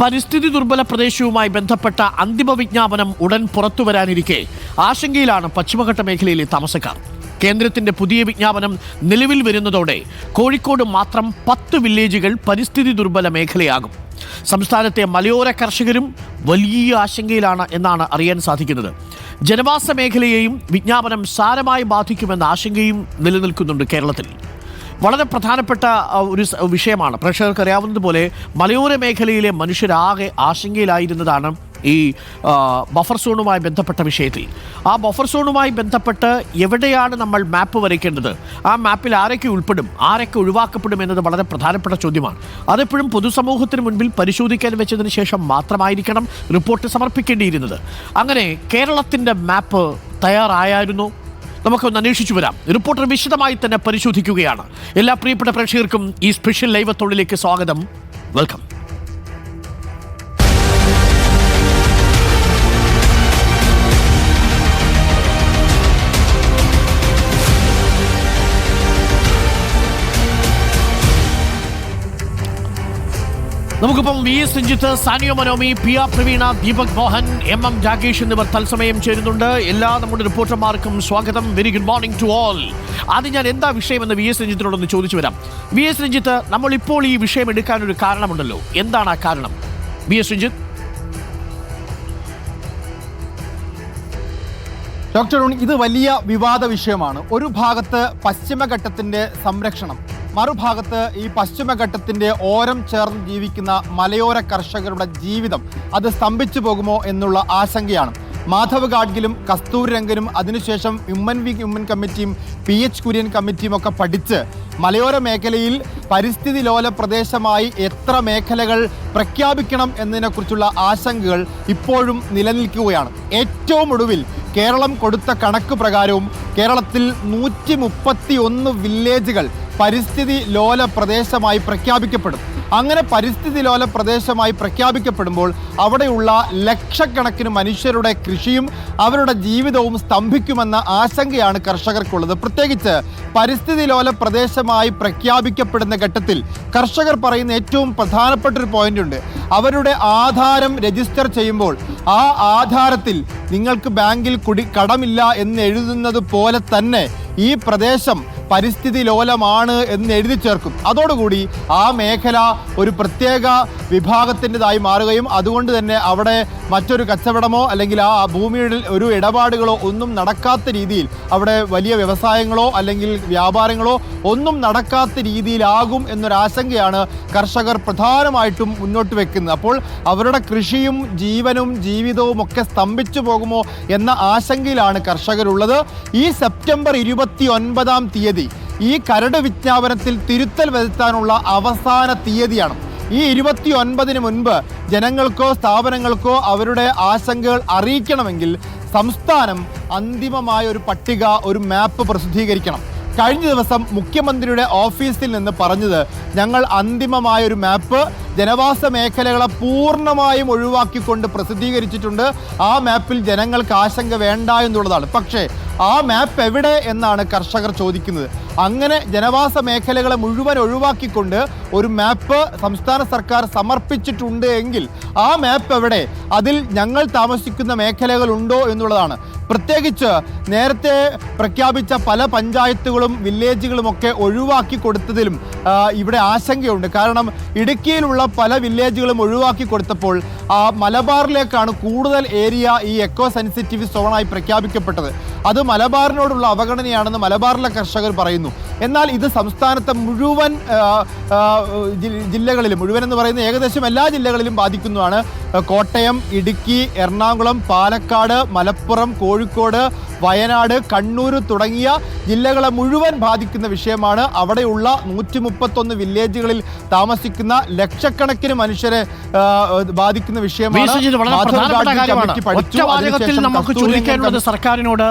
പരിസ്ഥിതി ദുർബല പ്രദേശവുമായി ബന്ധപ്പെട്ട അന്തിമ വിജ്ഞാപനം ഉടൻ പുറത്തു വരാനിരിക്കെ ആശങ്കയിലാണ് പശ്ചിമഘട്ട മേഖലയിലെ താമസക്കാർ. കേന്ദ്രത്തിന്റെ പുതിയ വിജ്ഞാപനം നിലവിൽ വരുന്നതോടെ കോഴിക്കോട് മാത്രം പത്ത് വില്ലേജുകൾ പരിസ്ഥിതി ദുർബല മേഖലയാകും. സംസ്ഥാനത്തെ മലയോര കർഷകരും വലിയ ആശങ്കയിലാണ് എന്നാണ് അറിയാൻ സാധിക്കുന്നത്. ജനവാസ മേഖലയെയും വിജ്ഞാപനം സാരമായി ബാധിക്കുമെന്ന ആശങ്കയും നിലനിൽക്കുന്നുണ്ട് കേരളത്തിൽ. വളരെ പ്രധാനപ്പെട്ട ഒരു വിഷയമാണ്. പ്രേക്ഷകർക്ക് അറിയാവുന്നതുപോലെ മലയോര മേഖലയിലെ മനുഷ്യരാകെ ആശങ്കയിലായിരുന്നതാണ് ഈ ബഫർ സോണുമായി ബന്ധപ്പെട്ട വിഷയത്തിൽ. ആ ബഫർ സോണുമായി ബന്ധപ്പെട്ട് എവിടെയാണ് നമ്മൾ മാപ്പ് വരയ്ക്കേണ്ടത്? ആ മാപ്പിൽ ആരൊക്കെ ഉൾപ്പെടും? ആരൊക്കെ ഒഴിവാക്കപ്പെടും എന്നത് വളരെ പ്രധാനപ്പെട്ട ചോദ്യമാണ്. അതെപ്പോഴും പൊതുസമൂഹത്തിന് മുൻപിൽ പരിശോധിക്കാൻ വെച്ചതിന് ശേഷം മാത്രമായിരിക്കണം റിപ്പോർട്ട് സമർപ്പിക്കേണ്ടിയിരുന്നത്. അങ്ങനെ കേരളത്തിന്റെ മാപ്പ് തയ്യാറായായിരുന്നു. നമുക്കൊന്ന് അന്വേഷിച്ചു വരാം. റിപ്പോർട്ടർ വിശദമായി തന്നെ പരിശോധിക്കുകയാണ്. എല്ലാ പ്രിയപ്പെട്ട പ്രേക്ഷകർക്കും ഈ സ്പെഷ്യൽ ലൈവ് തൊഴിലേക്ക് സ്വാഗതം. വെൽക്കം. നമുക്കിപ്പം V Sanjith Saniyo Manomi P R Praveena Deepak Mohan M M Rakesh എന്നിവർ തത്സമയം ചേരുന്നുണ്ട്. എല്ലാ നമ്മുടെ റിപ്പോർട്ടർമാർക്കും സ്വാഗതം. Very good morning to all ആദ്യം ഞാൻ എന്താ വിഷയമെന്ന് വി എസ് രഞ്ജിത്തിനോടൊന്ന് ചോദിച്ചു വരാം വി എസ് രഞ്ജിത്ത് നമ്മൾ ഇപ്പോൾ ഈ വിഷയം എടുക്കാൻ ഒരു കാരണമുണ്ടല്ലോ. എന്താണ് ആ കാരണം? V S Ranjith? ഡോക്ടർ ഇത് വലിയ വിവാദ വിഷയമാണ്. ഒരു ഭാഗത്ത് പശ്ചിമഘട്ടത്തിന്റെ സംരക്ഷണം മറുഭാഗത്ത് ഈ പശ്ചിമഘട്ടത്തിന്റെ ഓരം ചേർന്ന് ജീവിക്കുന്ന മലയോര കർഷകരുടെ ജീവിതം അത് സ്തംഭിച്ചു പോകുമോ എന്നുള്ള ആശങ്കയാണ്. മാധവ് ഗാഡ്ഗിലും കസ്തൂരി രംഗനും അതിനുശേഷം ഹ്യൂമൻ വി ഹ്യൂമൻ കമ്മിറ്റിയും പി എച്ച് കുര്യൻ കമ്മിറ്റിയും ഒക്കെ പഠിച്ച് മലയോര മേഖലയിൽ പരിസ്ഥിതി ലോല പ്രദേശമായി എത്ര മേഖലകൾ പ്രഖ്യാപിക്കണം എന്നതിനെക്കുറിച്ചുള്ള ആശങ്കകൾ ഇപ്പോഴും നിലനിൽക്കുകയാണ്. ഏറ്റവും ഒടുവിൽ കേരളം കൊടുത്ത കണക്ക് പ്രകാരവും കേരളത്തിൽ നൂറ്റി വില്ലേജുകൾ പരിസ്ഥിതി ലോല പ്രദേശമായി പ്രഖ്യാപിക്കപ്പെടും. അങ്ങനെ പരിസ്ഥിതി ലോല പ്രദേശമായി പ്രഖ്യാപിക്കപ്പെടുമ്പോൾ അവിടെയുള്ള ലക്ഷക്കണക്കിന് മനുഷ്യരുടെ കൃഷിയും അവരുടെ ജീവിതവും സ്തംഭിക്കുമെന്ന ആശങ്കയാണ് കർഷകർക്കുള്ളത്. പ്രത്യേകിച്ച് പരിസ്ഥിതി ലോല പ്രദേശമായി പ്രഖ്യാപിക്കപ്പെടുന്ന ഘട്ടത്തിൽ കർഷകർ പറയുന്ന ഏറ്റവും പ്രധാനപ്പെട്ട ഒരു പോയിന്റ് ഉണ്ട്. അവരുടെ ആധാരം രജിസ്റ്റർ ചെയ്യുമ്പോൾ ആ ആധാരത്തിൽ നിങ്ങൾക്ക് ബാങ്കിൽ കുടി കടമില്ല എന്ന് എഴുതുന്നത് പോലെ തന്നെ ഈ പ്രദേശം പരിസ്ഥിതി ലോലമാണ് എന്ന് എഴുതി ചേർക്കും. അതോടുകൂടി ആ മേഖല ഒരു പ്രത്യേക വിഭാഗത്തിന്റെതായി മാറുകയും അതുകൊണ്ട് തന്നെ അവിടെ മറ്റൊരു കച്ചവടമോ അല്ലെങ്കിൽ ആ ഭൂമിയുടെ ഒരു ഇടപാടുകളോ ഒന്നും നടക്കാത്ത രീതിയിൽ അവിടെ വലിയ വ്യവസായങ്ങളോ അല്ലെങ്കിൽ വ്യാപാരങ്ങളോ ഒന്നും നടക്കാത്ത രീതിയിലാകും എന്നൊരാശങ്കയാണ് കർഷകർ പ്രധാനമായിട്ടും മുന്നോട്ട് വെക്കുന്നത്. അപ്പോൾ അവരുടെ കൃഷിയും ജീവനും ജീവിതവും ഒക്കെ സ്തംഭിച്ചു പോകുമോ എന്ന ആശങ്കയിലാണ് കർഷകരുള്ളത്. ഈ സെപ്റ്റംബർ ഇരുപത്തി ഒൻപതാം തീയതി ഈ കരട് വിജ്ഞാപനത്തിൽ തിരുത്തൽ വരുത്താനുള്ള അവസാന തീയതിയാണ്. ഈ ഇരുപത്തി ഒൻപതിന് മുൻപ് ജനങ്ങൾക്കോ സ്ഥാപനങ്ങൾക്കോ അവരുടെ ആശങ്കകൾ അറിയിക്കണമെങ്കിൽ സംസ്ഥാനം അന്തിമമായ ഒരു പട്ടിക ഒരു മാപ്പ് പ്രസിദ്ധീകരിക്കണം. കഴിഞ്ഞ ദിവസം മുഖ്യമന്ത്രിയുടെ ഓഫീസിൽ നിന്ന് പറഞ്ഞത് ഞങ്ങൾ അന്തിമമായ ഒരു മാപ്പ് ജനവാസ മേഖലകളെ പൂർണമായും ഒഴിവാക്കിക്കൊണ്ട് പ്രസിദ്ധീകരിച്ചിട്ടുണ്ട്. ആ മാപ്പിൽ ജനങ്ങൾക്ക് ആശങ്ക വേണ്ട എന്നുള്ളതാണ്. പക്ഷേ ആ മാപ്പ് എവിടെ എന്നാണ് കർഷകർ ചോദിക്കുന്നത്. അങ്ങനെ ജനവാസ മേഖലകളെ മുഴുവൻ ഒഴിവാക്കിക്കൊണ്ട് ഒരു മാപ്പ് സംസ്ഥാന സർക്കാർ സമർപ്പിച്ചിട്ടുണ്ട് എങ്കിൽ ആ മാപ്പ് എവിടെ? അതിൽ ഞങ്ങൾ താമസിക്കുന്ന മേഖലകളുണ്ടോ എന്നുള്ളതാണ്. പ്രത്യേകിച്ച് നേരത്തെ പ്രഖ്യാപിച്ച പല പഞ്ചായത്തുകളും വില്ലേജുകളുമൊക്കെ ഒഴിവാക്കി കൊടുത്തതിലും ഇവിടെ ആശങ്കയുണ്ട്. കാരണം ഇടുക്കിയിലുള്ള പല വില്ലേജുകളും ഒഴിവാക്കി കൊടുത്തപ്പോൾ ആ മലബാറിലേക്കാണ് കൂടുതൽ ഏരിയ ഈ എക്കോ സെൻസിറ്റീവ് സോണായി പ്രഖ്യാപിക്കപ്പെട്ടത്. അത് മലബാറിനോടുള്ള അവഗണനയാണെന്ന് മലബാറിലെ കർഷകർ പറയുന്നു. എന്നാൽ ഇത് സംസ്ഥാനത്തെ മുഴുവൻ ജില്ലകളിലും മുഴുവൻ എന്ന് പറയുന്ന ഏകദേശം എല്ലാ ജില്ലകളിലും ബാധിക്കുന്നതാണ്. കോട്ടയം ഇടുക്കി എറണാകുളം പാലക്കാട് മലപ്പുറം കോഴിക്കോട് വയനാട് കണ്ണൂർ തുടങ്ങിയ ജില്ലകളെ മുഴുവൻ ബാധിക്കുന്ന വിഷയമാണ്. അവിടെയുള്ള നൂറ്റി മുപ്പത്തൊന്ന് വില്ലേജുകളിൽ താമസിക്കുന്ന ലക്ഷക്കണക്കിന് മനുഷ്യരെ ബാധിക്കുന്ന വിഷയമാണ്. സർക്കാരിനോട്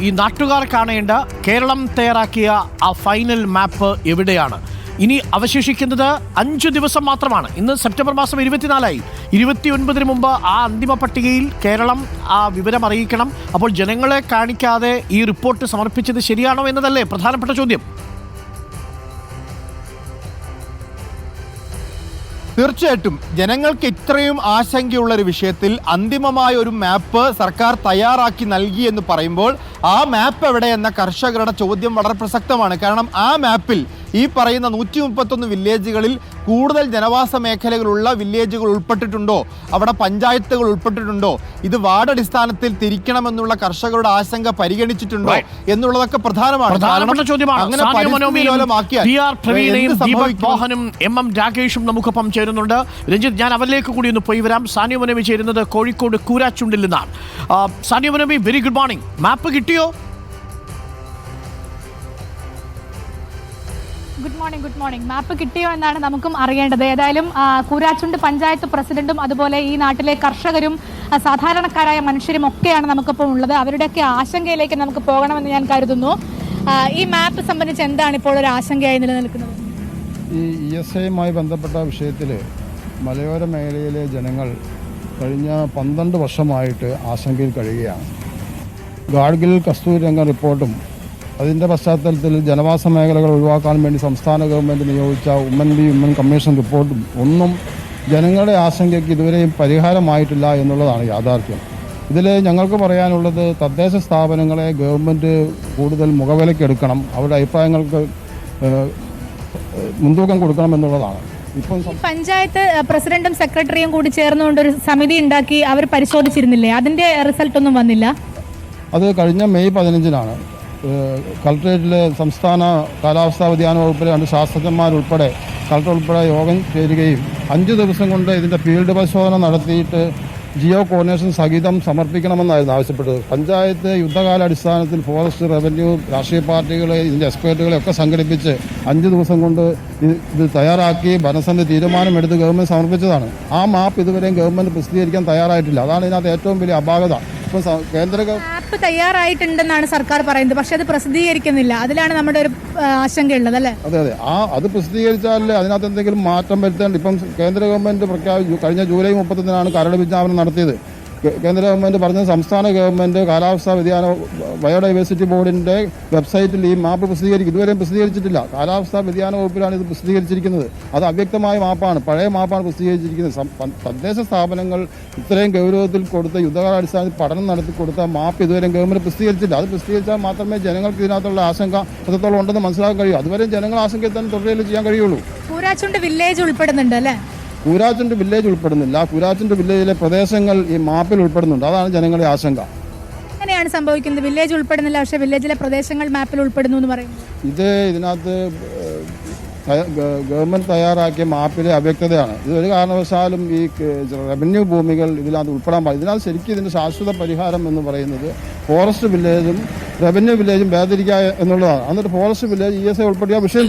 ഈ നാട്ടുകാർ കാണേണ്ട കേരളം തയ്യാറാക്കിയ ആ ഫൈനൽ മാപ്പ് എവിടെയാണ്? ഇനി അവശേഷിക്കുന്നത് അഞ്ചു ദിവസം മാത്രമാണ്. ഇന്ന് സെപ്റ്റംബർ മാസം ഇരുപത്തിനാലായി. ഇരുപത്തി ഒൻപതിന് മുമ്പ് ആ അന്തിമ പട്ടികയിൽ കേരളം ആ വിവരം അറിയിക്കണം. അപ്പോൾ ജനങ്ങളെ കാണിക്കാതെ ഈ റിപ്പോർട്ട് സമർപ്പിച്ചത് ശരിയാണോ എന്നതല്ലേ പ്രധാനപ്പെട്ട ചോദ്യം. തീർച്ചയായിട്ടും ജനങ്ങൾക്ക് ഇത്രയും ആശങ്കയുള്ള ഒരു വിഷയത്തിൽ അന്തിമമായ ഒരു മാപ്പ് സർക്കാർ തയ്യാറാക്കി നൽകി എന്ന് പറയുമ്പോൾ ആ മാപ്പ് എവിടെ എന്ന കർഷകരുടെ ചോദ്യം വളരെ പ്രസക്തമാണ്. കാരണം ആ മാപ്പിൽ ഈ പറയുന്ന നൂറ്റി മുപ്പത്തൊന്ന് വില്ലേജുകളിൽ കൂടുതൽ ജനവാസ മേഖലകളുള്ള വില്ലേജുകൾ ഉൾപ്പെട്ടിട്ടുണ്ടോ? അവിടെ പഞ്ചായത്തുകൾ ഉൾപ്പെട്ടിട്ടുണ്ടോ? ഇത് വാർഡ് അടിസ്ഥാനത്തിൽ തിരിക്കണമെന്നുള്ള കർഷകരുടെ ആശങ്ക പരിഗണിച്ചിട്ടുണ്ടോ? എന്നുള്ളതൊക്കെ പ്രധാനമാണ്. ചോദ്യമാണ്. രാകേഷും നമുക്കൊപ്പം ചേരുന്നുണ്ട്. രഞ്ജിത്ത് ഞാൻ അവരിലേക്ക് കൂടി ഒന്ന് പോയി വരാം. സാനിയ മനോമി ചേരുന്നത് കോഴിക്കോട് കൂരാച്ചുണ്ടിൽ നിന്നാണ്. Saniya Manomi very good morning map കിട്ടിയോ? Good morning good morning map കിട്ടിയോ എന്നാണ് നമുക്കും അറിയേണ്ടത്. ഏതായാലും കൂരാച്ചുണ്ട് പഞ്ചായത്ത് പ്രസിഡന്റും അതുപോലെ ഈ നാട്ടിലെ കർഷകരും സാധാരണക്കാരായ മനുഷ്യരും ഒക്കെയാണ് നമുക്കിപ്പോൾ ഉള്ളത്. അവരുടെയൊക്കെ ആശങ്കയിലേക്ക് നമുക്ക് പോകണമെന്ന് ഞാൻ കരുതുന്നു. ഈ മാപ്പ് സംബന്ധിച്ച് എന്താണ് ഇപ്പോൾ ഒരു ആശങ്കയായി നിലനിൽക്കുന്നത്? ഈ ഇ എസ് ഐയുമായി ബന്ധപ്പെട്ട വിഷയത്തിൽ മലയോര മേഖലയിലെ ജനങ്ങൾ കഴിഞ്ഞ പന്ത്രണ്ട് വർഷമായിട്ട് ആശങ്കയിൽ കഴിയുകയാണ്. ഗാഡ്ഗിൽ കസ്തൂരി രംഗ റിപ്പോർട്ടും അതിന്റെ പശ്ചാത്തലത്തിൽ ജനവാസ മേഖലകൾ ഒഴിവാക്കാൻ വേണ്ടി സംസ്ഥാന ഗവൺമെന്റ് നിയോഗിച്ച ഉമ്മൻ ബി ഉമ്മൻ കമ്മീഷൻ റിപ്പോർട്ടും ഒന്നും ജനങ്ങളുടെ ആശങ്കയ്ക്ക് ഇതുവരെയും പരിഹാരമായിട്ടില്ല എന്നുള്ളതാണ് യാഥാർത്ഥ്യം. ഇതിൽ ഞങ്ങൾക്ക് പറയാനുള്ളത് തദ്ദേശ സ്ഥാപനങ്ങളെ ഗവൺമെന്റ് കൂടുതൽ മുഖവിലക്കെടുക്കണം അവരുടെ അഭിപ്രായങ്ങൾക്ക് മുൻതൂക്കം കൊടുക്കണം എന്നുള്ളതാണ്. ഇപ്പം പഞ്ചായത്ത് പ്രസിഡന്റും സെക്രട്ടറിയും കൂടി ചേർന്നുകൊണ്ട് ഒരു സമിതി ഉണ്ടാക്കി അവർ പരിശോധിച്ചിരുന്നില്ലേ? അതിന്റെ റിസൾട്ട് ഒന്നും വന്നില്ല? അത് കഴിഞ്ഞ മെയ് പതിനഞ്ചിനാണ്. ഏഹ്, കളക്ട്രേറ്റിലെ സംസ്ഥാന കാലാവസ്ഥാ വ്യതിയാന വകുപ്പിലെ രണ്ട് ശാസ്ത്രജ്ഞന്മാരുൾപ്പെടെ കളക്ടർ ഉൾപ്പെടെ യോഗം ചേരുകയും അഞ്ച് ദിവസം കൊണ്ട് ഇതിന്റെ ഫീൽഡ് പരിശോധന നടത്തിയിട്ട് ജിയോ കോർഡിനേഷൻ സഹിതം സമർപ്പിക്കണമെന്നായിരുന്നു ആവശ്യപ്പെട്ടത്. പഞ്ചായത്ത് യുദ്ധകാലാടിസ്ഥാനത്തിൽ ഫോറസ്റ്റ് റവന്യൂ രാഷ്ട്രീയ പാർട്ടികളെ ഇതിന്റെ എക്സ്പേർട്ടുകളെ ഒക്കെ സംഘടിപ്പിച്ച് അഞ്ച് ദിവസം കൊണ്ട് ഇത് തയ്യാറാക്കി ഭരണസമിതി തീരുമാനമെടുത്ത് ഗവൺമെന്റ് സമർപ്പിച്ചതാണ്. ആ മാപ്പ് ഇതുവരെയും ഗവൺമെന്റ് പ്രസിദ്ധീകരിക്കാൻ തയ്യാറായിട്ടില്ല. അതാണ് ഇതിനകത്ത് ഏറ്റവും വലിയ അപാകത. ഇപ്പം കേന്ദ്ര ആപ്പ് തയ്യാറായിട്ടുണ്ടെന്നാണ് സർക്കാർ പറയുന്നത്. പക്ഷെ അത് പ്രസിദ്ധീകരിക്കുന്നില്ല. അതിലാണ് നമ്മുടെ ഒരു ആശങ്കയുള്ളത് അല്ലേ? അതെ അതെ. ആ അത് പ്രസിദ്ധീകരിച്ചാലേ അതിനകത്ത് എന്തെങ്കിലും മാറ്റം വരുത്തേണ്ട ഇപ്പം കേന്ദ്ര ഗവൺമെന്റ് പ്രഖ്യാപിച്ചു കഴിഞ്ഞ ജൂലൈ മുപ്പത്തൊന്നിനാണ് കരട് വിജ്ഞാപനം നടത്തിയത്. കേന്ദ്ര ഗവൺമെന്റ് പറഞ്ഞ സംസ്ഥാന ഗവൺമെന്റ് കാലാവസ്ഥാ വ്യതിയാന ബയോഡൈവേഴ്സിറ്റി ബോർഡിന്റെ വെബ്സൈറ്റിൽ ഈ മാപ്പ് പ്രസിദ്ധീകരിക്കും ഇതുവരെയും പ്രസിദ്ധീകരിച്ചിട്ടില്ല. കാലാവസ്ഥാ വ്യതിയാന വകുപ്പിലാണ് ഇത് പ്രസിദ്ധീകരിച്ചിരിക്കുന്നത്. അത് അവ്യക്തമായ മാപ്പാണ് പഴയ മാപ്പാണ് പ്രസിദ്ധീകരിച്ചിരിക്കുന്നത്. തദ്ദേശ സ്ഥാപനങ്ങൾ ഇത്രയും ഗൗരവത്തിൽ കൊടുത്ത യുദ്ധകാലാടിസ്ഥാനത്തിൽ പഠനം നടത്തി കൊടുത്ത മാപ്പ് ഇതുവരെയും ഗവൺമെന്റ് പ്രസിദ്ധീകരിച്ചില്ല. അത് പ്രസിദ്ധീകരിച്ചാൽ മാത്രമേ ജനങ്ങൾക്ക് ഇതിനകത്തുള്ള ആശങ്ക എത്രത്തോളം ഉണ്ടെന്ന് മനസ്സിലാക്കാൻ കഴിയൂ. അതുവരെ ജനങ്ങൾ ആശങ്കയിൽ തന്നെ തുടരുകയല്ലേ ചെയ്യാൻ കഴിയുള്ളൂ. വില്ലേജ് ഉൾപ്പെടുന്നുണ്ട് അല്ലേ? കൂരാച്ചിന്റെ വില്ലേജ് ഉൾപ്പെടുന്നില്ല. കൂരാറ്റിന്റെ വില്ലേജിലെ പ്രദേശങ്ങൾ ഈ മാപ്പിൽ ഉൾപ്പെടുന്നുണ്ട്. അതാണ് ജനങ്ങളുടെ ആശങ്ക. എങ്ങനെയാണ് സംഭവിക്കുന്നത്? വില്ലേജ് ഉൾപ്പെടുന്നില്ല പക്ഷേ വില്ലേജിലെ പ്രദേശങ്ങൾ മാപ്പിൽ ഉൾപ്പെടുന്നു എന്ന് പറയുന്നത്? ഇത് ഇതിനകത്ത് ഗവൺമെന്റ് തയ്യാറാക്കിയ മാപ്പിലെ അവ്യക്തതയാണ്. ഇത് ഒരു കാരണവശാലും ഈ റവന്യൂ ഭൂമികൾ ഇതിനകത്ത് ഉൾപ്പെടാൻ പാടില്ല. ഇതിനകത്ത് ശരിക്കും ഇതിന്റെ ശാശ്വത പരിഹാരം എന്ന് പറയുന്നത് ഫോറസ്റ്റ് വില്ലേജും റവന്യൂ വില്ലേജും വേദരിക്കുക എന്നുള്ളതാണ്. എന്നിട്ട് forest village E S I വിഷയം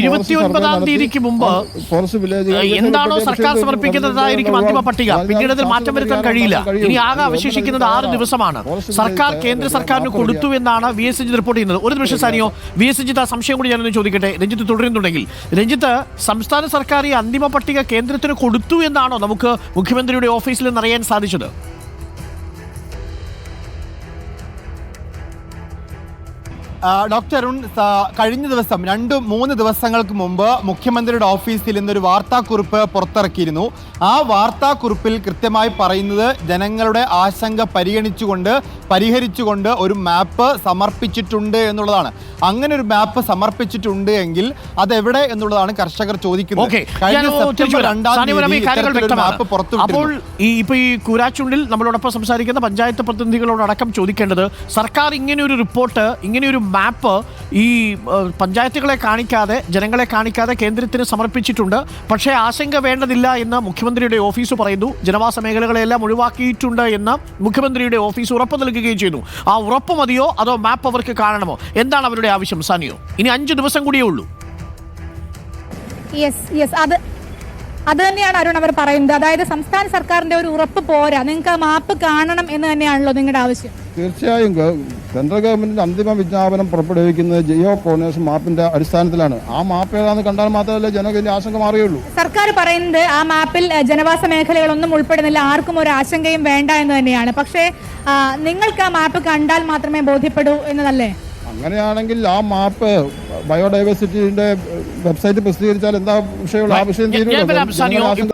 ഇരുപത്തിയൊൻപതാം സർവേ നടത്തി തീയതിക്ക് മുമ്പ് ഫോറസ്റ്റ് വില്ലേജ് എന്താണോ സർക്കാർ സമർപ്പിക്കുന്നതായിരിക്കും അന്തിമ പട്ടിക. പിന്നീട് അതിൽ മാറ്റം വരുത്താൻ കഴിയില്ല. ഇനി ആകെ അവശേഷിക്കുന്നത് ആറ് ദിവസമാണ്. സർക്കാർ കേന്ദ്ര സർക്കാരിന് കൊടുത്തു എന്നാണ് വി എസ് റിപ്പോർട്ട് ചെയ്യുന്നത്. ഒരു നിമിഷം സാനിയോ വി എസ് ആ സംശയം കൂടി ഞാനൊന്ന് ചോദിക്കട്ടെ? രഞ്ജിത്ത് തുടരുന്നുണ്ടെങ്കിൽ രഞ്ജിത്ത് സംസ്ഥാന സർക്കാർ ഈ അന്തിമ പട്ടിക കേന്ദ്രത്തിന് കൊടുത്തു എന്നാണോ നമുക്ക് മുഖ്യമന്ത്രിയുടെ ഓഫീസിൽ നിന്ന് അറിയാൻ സാധിച്ചത്? ഡോക്ടർ അരുൺ കഴിഞ്ഞ ദിവസം രണ്ട് മൂന്ന് ദിവസങ്ങൾക്ക് മുമ്പ് മുഖ്യമന്ത്രിയുടെ ഓഫീസിൽ നിന്നൊരു വാർത്താക്കുറിപ്പ് പുറത്തിറക്കിയിരുന്നു. ആ വാർത്താക്കുറിപ്പിൽ കൃത്യമായി പറയുന്നത് ജനങ്ങളുടെ ആശങ്ക പരിഗണിച്ചുകൊണ്ട് പരിഹരിച്ചുകൊണ്ട് ഒരു മാപ്പ് സമർപ്പിച്ചിട്ടുണ്ട് എന്നുള്ളതാണ്. അങ്ങനെ ഒരു മാപ്പ് സമർപ്പിച്ചിട്ടുണ്ട് എങ്കിൽ അതെവിടെ എന്നുള്ളതാണ് കർഷകർ ചോദിക്കുന്നത്. കഴിഞ്ഞ സെപ്റ്റംബർ രണ്ടാം തീയതി. മാപ്പ് അപ്പോൾ ഈ ഇപ്പൊ ഈ കൂരാച്ചുണ്ടിൽ നമ്മളോടൊപ്പം സംസാരിക്കുന്ന പഞ്ചായത്ത് പ്രതിനിധികളോടക്കം ചോദിക്കേണ്ടത് സർക്കാർ ഇങ്ങനെ ഒരു റിപ്പോർട്ട് ഇങ്ങനെ ഒരു മാപ്പ് ഈ പഞ്ചായത്തുകളെ കാണിക്കാതെ ജനങ്ങളെ കാണിക്കാതെ കേന്ദ്രത്തിന് സമർപ്പിച്ചിട്ടുണ്ട്. പക്ഷേ ആശങ്ക വേണ്ടതില്ല എന്ന് മുഖ്യമന്ത്രിയുടെ ഓഫീസ് പറയുന്നു. ജനവാസ മേഖലകളെല്ലാം ഒഴിവാക്കിയിട്ടുണ്ട് എന്ന് മുഖ്യമന്ത്രിയുടെ ഓഫീസ് ഉറപ്പ് നൽകുകയും ചെയ്യുന്നു. ആ ഉറപ്പ് മതിയോ? അതോ മാപ്പ് അവർക്ക് കാണണമോ? എന്താണ് അവരുടെ ആവശ്യം സാനിയോ? ഇനി അഞ്ച് ദിവസം കൂടിയേ ഉള്ളൂ. അത് തന്നെയാണ് അരുൺ അവർ പറയുന്നത്. അതായത് സംസ്ഥാന സർക്കാരിന്റെ ഒരു ഉറപ്പ് പോരാ. നിങ്ങൾക്ക് ആ മാപ്പ് കാണണം എന്ന് തന്നെയാണല്ലോ നിങ്ങളുടെ ആവശ്യം. തീർച്ചയായും സെൻട്രൽ ഗവൺമെന്റിന്റെ അന്തിമ വിജ്ഞാപനം പുറപ്പെടുവിക്കുന്നത് ജിയോ കോർണേഴ്സ് മാപ്പിന്റെ അടിസ്ഥാനത്തിലാണ്. ആ മാപ്പ് ഏതാണെന്ന് കണ്ടാൽ മാത്രമല്ലേ ജനങ്ങളുടെ ആശങ്ക മാറിയുള്ളൂ സർക്കാർ പറയുന്നത് ആ മാപ്പിൽ ജനവാസ മേഖലകളൊന്നും ഉൾപ്പെടുന്നില്ല. ആർക്കും ഒരു ആശങ്കയും വേണ്ട എന്ന് തന്നെയാണ്. പക്ഷേ നിങ്ങൾക്ക് ആ മാപ്പ് കണ്ടാൽ മാത്രമേ ബോധ്യപ്പെടൂ എന്നതല്ലേ? അങ്ങനെയാണെങ്കിൽ ആ മാപ്പ് ബയോഡൈവേഴ്സിറ്റിന്റെ വെബ്സൈറ്റ് പ്രസിദ്ധീകരിച്ചാൽ എന്താ വിഷയമുള്ള ആ വിഷയം ഞാൻ-